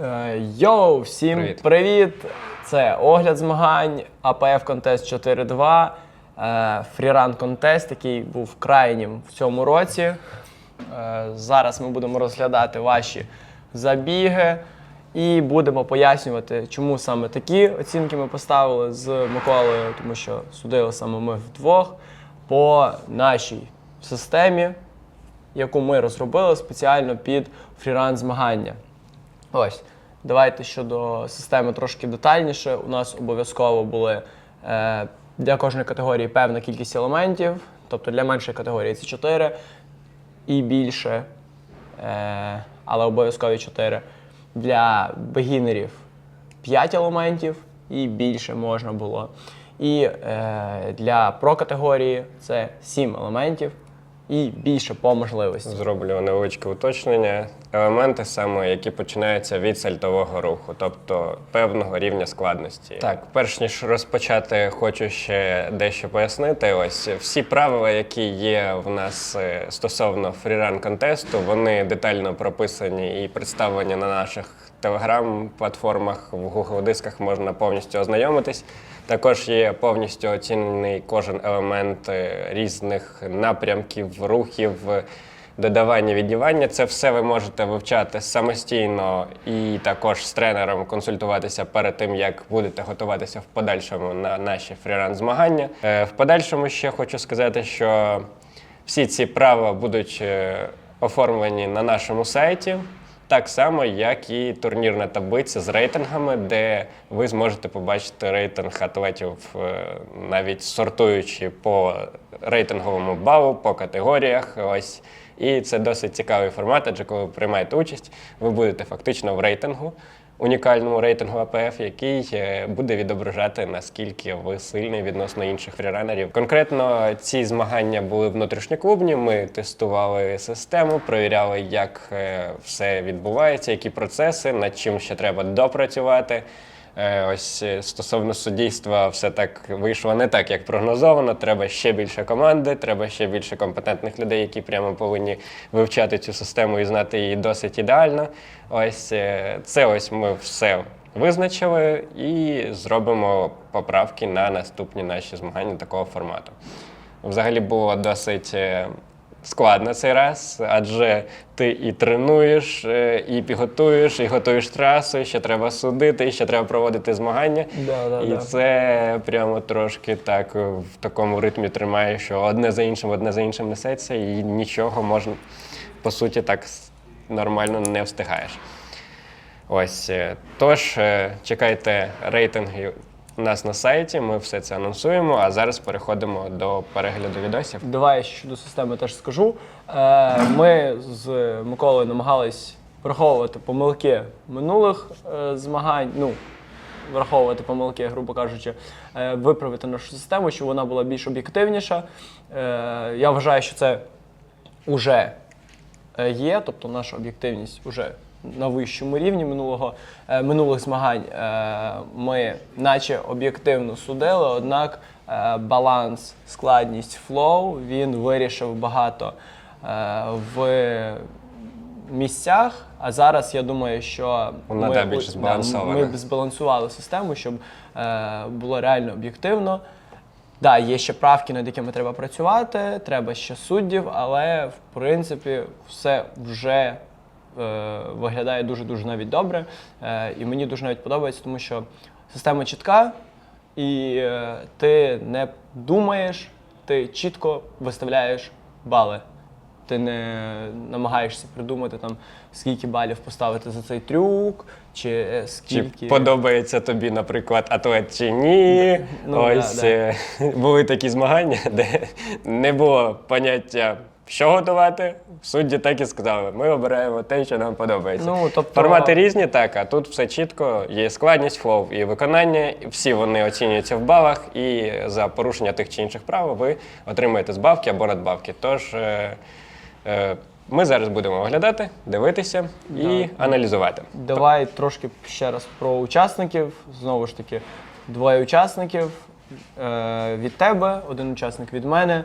Е, Йоу, всім Привіт. привіт. Це огляд змагань АПФ Контест 4.2. е, Фріран контест, який був крайнім в цьому році. Е, Зараз ми будемо розглядати ваші забіги і будемо пояснювати, чому саме такі оцінки ми поставили з Миколою, тому що судили саме ми вдвох по нашій системі, яку ми розробили спеціально під фріран змагання. Ось, давайте щодо системи трошки детальніше. У нас обов'язково були е, для кожної категорії певна кількість елементів, тобто для меншої категорії це 4 і більше, е, але обов'язкові 4. Для бегінерів 5 елементів і більше можна було. І е, для про-категорії це 7 елементів і більше по можливості. Зроблю невеличке уточнення. Елементи саме, які починаються від сальтового руху, тобто певного рівня складності. Так. перш ніж розпочати, хочу ще дещо пояснити. Ось всі правила, які є в нас е, стосовно фріран контесту, вони детально прописані і представлені на наших телеграм-платформах, в Google дисках можна повністю ознайомитись. Також є повністю оцінений кожен елемент е, різних напрямків, рухів, е, додавання, віддівання. Це все ви можете вивчати самостійно і також з тренером консультуватися перед тим, як будете готуватися в подальшому на наші фріран змагання. Е, В подальшому ще хочу сказати, що всі ці правила будуть оформлені на нашому сайті. Так само, як і турнірна таблиця з рейтингами, де ви зможете побачити рейтинг атлетів, е, навіть сортуючи по рейтинговому балу, по категоріях. Ось. І це досить цікавий формат, адже коли ви приймаєте участь, ви будете фактично в рейтингу, унікальному рейтингу АПФ, який е, буде відображати, наскільки ви сильний відносно інших фріранерів. Конкретно ці змагання були внутрішньоклубні. Ми тестували систему, перевіряли, як е, все відбувається, які процеси, над чим ще треба допрацювати. Е, Ось е, стосовно суддівства, все так вийшло не так, як прогнозовано. Треба ще більше команди, треба ще більше компетентних людей, які прямо повинні вивчати цю систему і знати її досить ідеально. Ось е, це ось ми все визначили і зробимо поправки на наступні наші змагання такого формату. Взагалі було досить складно цей раз, адже ти і тренуєш, е, і підготуєш, і готуєш трасу, і ще треба судити, і ще треба проводити змагання. Да, да, і да. це прямо трошки так в такому ритмі тримає, що одне за іншим, одне за іншим несеться, і нічого можна, по суті, так нормально не встигаєш. Ось е, тож е, чекайте рейтинги у нас на сайті. Ми все це анонсуємо. А зараз переходимо до перегляду відосів. Давай я щодо системи теж скажу. Е, Ми з Миколою намагались враховувати помилки минулих е, змагань. Ну, враховувати помилки, грубо кажучи, е, виправити нашу систему, щоб вона була більш об'єктивніша. Е, Я вважаю, що це вже е, є, тобто наша об'єктивність вже на вищому рівні минулого, е, минулих змагань. Е, Ми наче об'єктивно судили, однак е, баланс, складність флоу він вирішив багато в місцях. А зараз я думаю, що Вона, ми, да, більш да, ми збалансували систему, щоб було реально об'єктивно. Да, є ще правки, над якими треба працювати, треба ще суддів, але в принципі все вже виглядає дуже-дуже навіть добре. Е, і мені дуже навіть подобається, тому що система чітка, і е, ти не думаєш, ти чітко виставляєш бали. Ти не намагаєшся придумати там, скільки балів поставити за цей трюк, чи е, Чи скільки. подобається тобі, наприклад, атлет чи ні? Ну, Ось да, да. е, були такі змагання, де не було поняття, що готувати. Судді так і сказали: ми обираємо те, що нам подобається. Ну, тобто- Формати різні, так, а тут все чітко, є складність, флоу і виконання. Всі вони оцінюються в балах, і за порушення тих чи інших правил ви отримаєте збавки або надбавки. Тож е, е, ми зараз будемо оглядати, дивитися і аналізувати. Давай трошки ще раз про учасників. Знову ж таки, двоє учасників е, від тебе, один учасник від мене.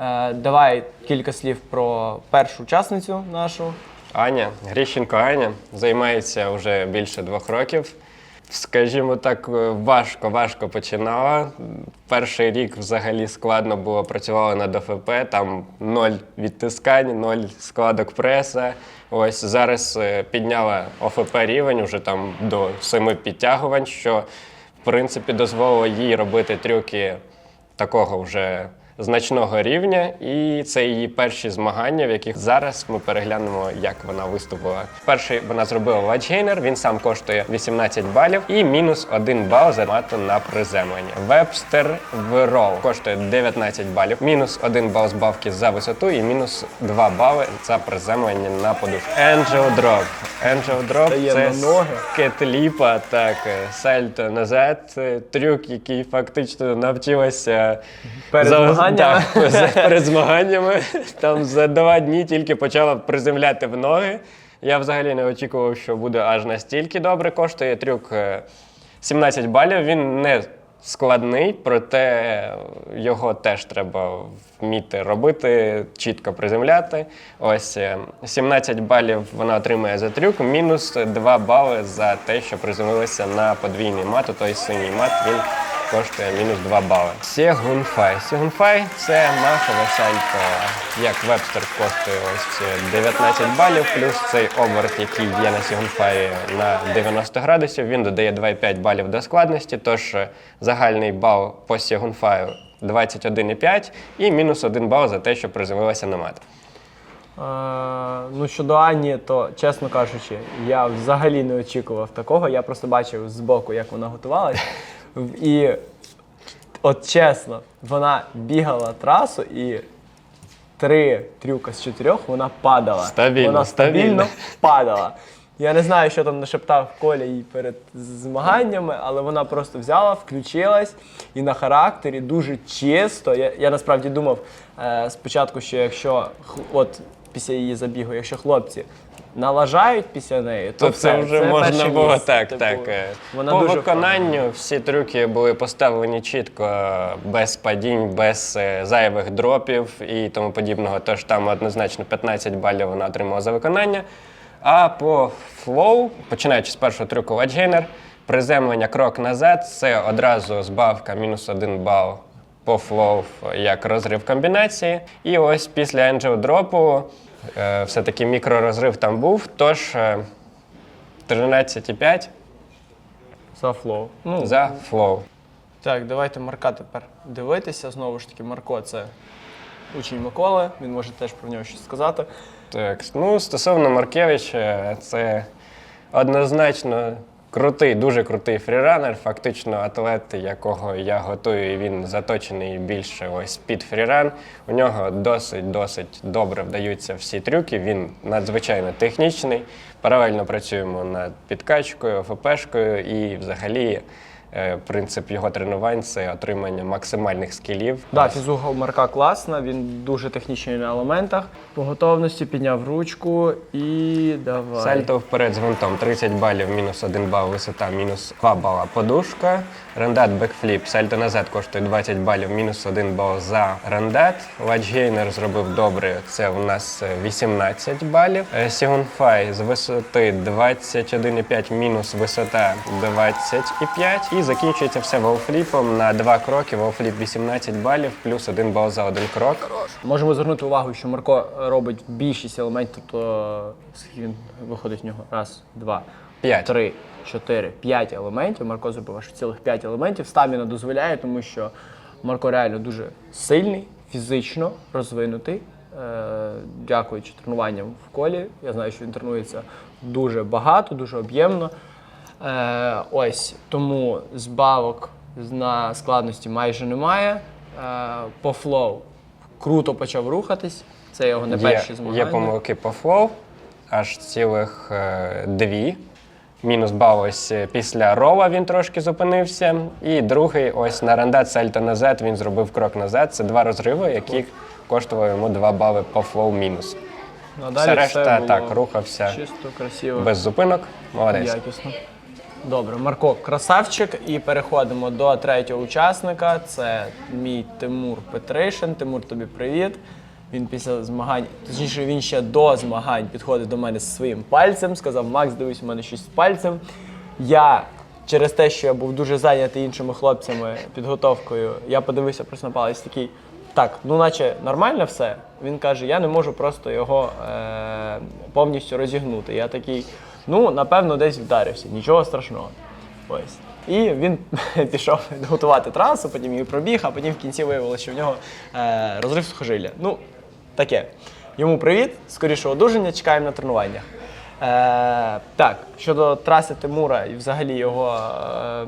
Е, давай кілька слів про першу учасницю нашу. Аня, Гріщенко Аня, займається вже більше двох років. Скажімо так, е, важко, важко починала. Перший рік взагалі складно було, працювала на ДФП, там ноль відтискань, ноль складок преса. Ось зараз е, підняла ОФП рівень вже там до семи підтягувань, що в принципі дозволило їй робити трюки такого вже значного рівня. І це її перші змагання, в яких зараз ми переглянемо, як вона виступила. Перший вона зробила ладжгейнер, він сам коштує 18 балів і мінус 1 бал за мату на приземлення. Вебстер Верол коштує 19 балів, мінус 1 бал збавки за висоту і мінус 2 бали за приземлення на подушку. Angel Drop. Angel Drop це кетліпа, так, сальто назад. Трюк, який фактично навчилася Перед змаганнями. Так, за- перед змаганнями. Там за два дні тільки почала приземляти в ноги. Я взагалі не очікував, що буде аж настільки добре. Коштує трюк е, 17 балів. Він не складний, проте його теж треба вміти робити, чітко приземляти. Ось е, 17 балів вона отримує за трюк, мінус 2 бали за те, що приземлилася на подвійний мат. Той синій мат він коштує мінус 2 бали. Сєгунфай. Сєгунфай це махове сальто, як вебстер коштує ось 19 балів, плюс цей оберт, який є на Сєгунфаї на 90 градусів, він додає 2,5 балів до складності, тож е, загальний бал по Сєгунфаю 21,5 і мінус 1 бал за те, що приземлилася на мат. Е, ну, щодо Ані, то чесно кажучи, я взагалі не очікував такого. Я просто бачив збоку, як вона готувалась. І от чесно, вона бігала трасу і три трюка з чотирьох вона падала. Стабільно, вона стабільно стабільно. падала. Я не знаю, що там нашептав Коля їй перед змаганнями, але вона просто взяла, включилась і на характері дуже чисто. Я, я насправді думав е, спочатку, що якщо от після її забігу, якщо хлопці налажають після неї, то, То це все, вже це можна перше було місце. так. Типу, так. е. Вона По дуже виконанню всі трюки були поставлені чітко, без падінь, без е, зайвих дропів і тому подібного. Тож там однозначно 15 балів вона отримала за виконання. А по флоу, починаючи з першого трюку ладжгейнер, приземлення крок назад, це одразу збавка мінус 1 бал по флоу як розрив комбінації. І ось після Angel дропу е, все-таки мікророзрив там був. Тож е, 13,5 За флоу. Ну, за флоу. Так, давайте Марка тепер дивитися. Знову ж таки, Марко це учень Миколи, він може теж про нього щось сказати. Так, ну стосовно Маркевича, це однозначно крутий, дуже крутий фріранер, фактично атлет, якого я готую, і він заточений більше ось під фріран. У нього досить досить добре вдаються всі трюки. Він надзвичайно технічний. Паралельно працюємо над підкачкою, ФПшкою і взагалі. Е, Принцип його тренувань це отримання максимальних скілів. Да, фізуха у Марка класна, він дуже технічний на елементах. По готовності підняв ручку і давай. Сальто вперед з гвинтом 30 балів, мінус 1 бал висота, мінус 2 бала подушка. Рандат бекфліп, сальто назад коштує 20 балів, мінус 1 бал за рандат. Ладжгейнер зробив добре, це у нас е, 18 балів. Е, Сігунфай з висоти 21,5, мінус висота 25. І закінчується все волфліпом на два кроки. Волфліп 18 балів, плюс 1 бал за один крок. Можемо звернути увагу, що Марко робить більшість елементів, тобто скільки він виходить в нього? Раз, два, П'ять. три, чотири, п'ять елементів. Марко зробив аж цілих п'ять елементів. Стаміна дозволяє, тому що Марко реально дуже сильний, фізично розвинутий. Е, дякуючи тренуванням в колі. Я знаю, що він тренується дуже багато, дуже об'ємно. Е, ось тому збавок на складності майже немає. Е, по флоу круто почав рухатись. Це його не перші змагання. є помилки по флоу, аж цілих е, дві. Мінус бал ось е, після рова він трошки зупинився. І другий ось на рандат сальто назад він зробив крок назад. Це два розриви, які коштували йому 2 бали по флоу мінус. Надалі Все решта було так, рухався Чисто, красиво, без зупинок. Молодець. якісно. Добре, Марко, красавчик. І переходимо до третього учасника. Це мій Тимур Петришин. Тимур, тобі привіт. Він після змагань, точніше, він ще до змагань підходив до мене зі своїм пальцем, сказав: Макс, дивись, у мене щось з пальцем. Я через те, що я був дуже зайнятий іншими хлопцями підготовкою, я подивився просто на палець такий. Так, ну наче нормально все. Він каже, я не можу просто його е- повністю розігнути. Я такий, ну, напевно, десь вдарився, нічого страшного. Ось. І він пішов готувати трасу, потім її пробіг, а потім в кінці виявилося, що в нього е, розрив сухожилля. Ну, таке. Йому привіт, скоріше одужання, чекаємо на тренуваннях. Е, так, щодо траси Тимура і взагалі його е,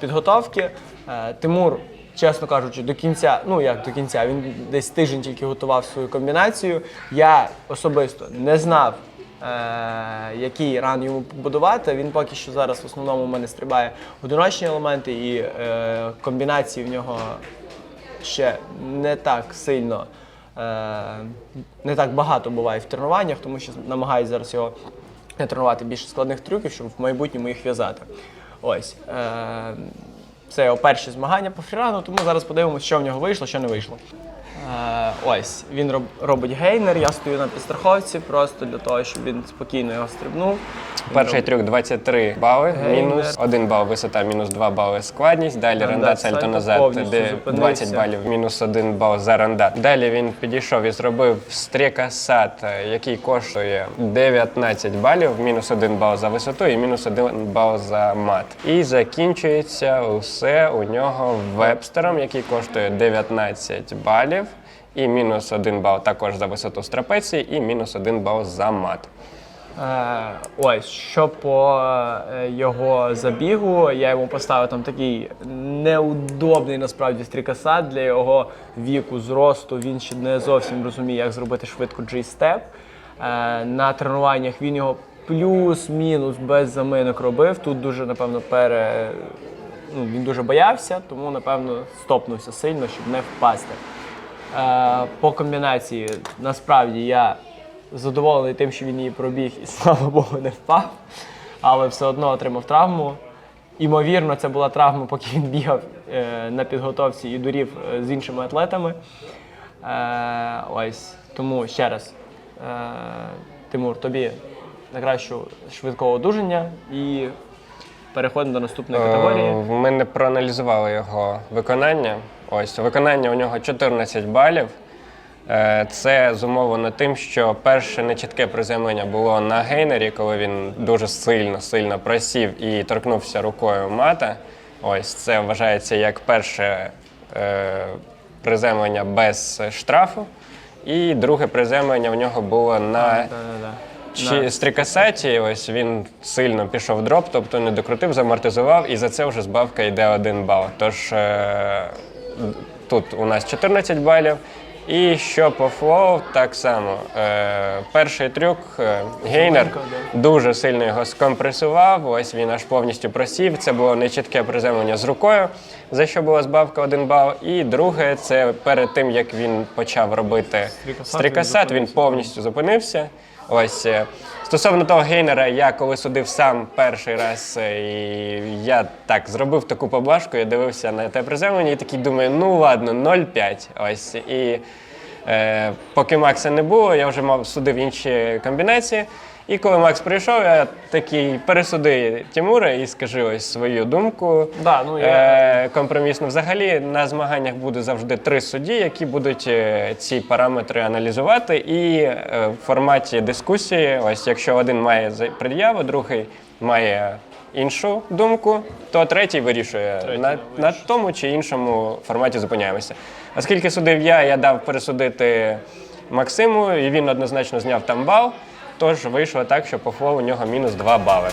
підготовки, е, Тимур, чесно кажучи, до кінця, ну як до кінця, він десь тиждень тільки готував свою комбінацію. Я особисто не знав, який ран йому побудувати. Він поки що зараз в основному у мене стрибає одиночні елементи і е, комбінації в нього ще не так сильно, е, не так багато буває в тренуваннях, тому що намагаюся зараз його не тренувати більше складних трюків, щоб в майбутньому їх в'язати. Ось. Е, це його перші змагання по фрірану, тому зараз подивимося, що в нього вийшло, що не вийшло. Е, ось, він роб, робить гейнер, я стою на підстраховці просто для того, щоб він спокійно його стрибнув. Перший трюк 23 бали, мінус 1 бал висота, мінус 2 бали складність. Далі рандат сальто назад, де 20 балів, мінус 1 бал за рандат. Далі він підійшов і зробив стрікасат, який коштує 19 балів, мінус 1 бал за висоту і мінус 1 бал за мат. І закінчується усе у нього вебстером, який коштує 19 балів. І мінус 1 бал також за висоту з трапеції, і мінус 1 бал за мат. Е, ось, що по е, його забігу, я йому поставив там такий неудобний насправді стрікасад для його віку, зросту. Він ще не зовсім розуміє, як зробити швидко G-степ. Е, на тренуваннях він його плюс-мінус без заминок робив. Тут дуже, напевно, пере. Ну, він дуже боявся, тому, напевно, стопнувся сильно, щоб не впасти. По комбінації, насправді, я задоволений тим, що він її пробіг і, слава Богу, не впав, але все одно отримав травму. Імовірно, це була травма, поки він бігав е, на підготовці і дурів е, з іншими атлетами. Е, ось, тому ще раз, Тимур, тобі найкращого швидкого одужання і переходимо до наступної категорії. Е, Ми не проаналізували його виконання. Ось виконання у нього 14 балів. Е, Це зумовлено тим, що перше нечітке приземлення було на гейнері, коли він дуже сильно сильно просів і торкнувся рукою мата. Ось це вважається як перше е, приземлення без штрафу. І друге приземлення в нього було на Да-да-да. Чи стрікасеті, ось він сильно пішов в дроп, тобто не докрутив, замортизував, і за це вже збавка йде один бал. Тож е, тут у нас 14 балів. І що по флоу, так само. Е, перший трюк е, гейнер дуже сильно його скомпресував. Ось він аж повністю просів. Це було нечітке приземлення з рукою, за що була збавка один бал. І друге, це перед тим як він почав робити Стрікасат, він повністю зупинився. Ось е, стосовно того гейнера, я коли судив сам перший раз, е, і я так зробив таку поблажку, я дивився на те приземлення і такий думаю, ну ладно, 0,5. Ось і поки Макса не було, я вже мав судив інші комбінації. І коли Макс прийшов, я такий пересуди Тимура і скажи ось свою думку. Да, ну, я- Е, компромісно. Взагалі на змаганнях буде завжди три судді, які будуть е, ці параметри аналізувати. І е, в форматі дискусії, ось якщо один має пред'яву, другий має іншу думку, то третій вирішує Третій на, на тому чи іншому форматі зупиняємося. Оскільки судив я, я дав пересудити Максиму, і він однозначно зняв там бал. Тож вийшло так, що по флоу у нього мінус 2 бали.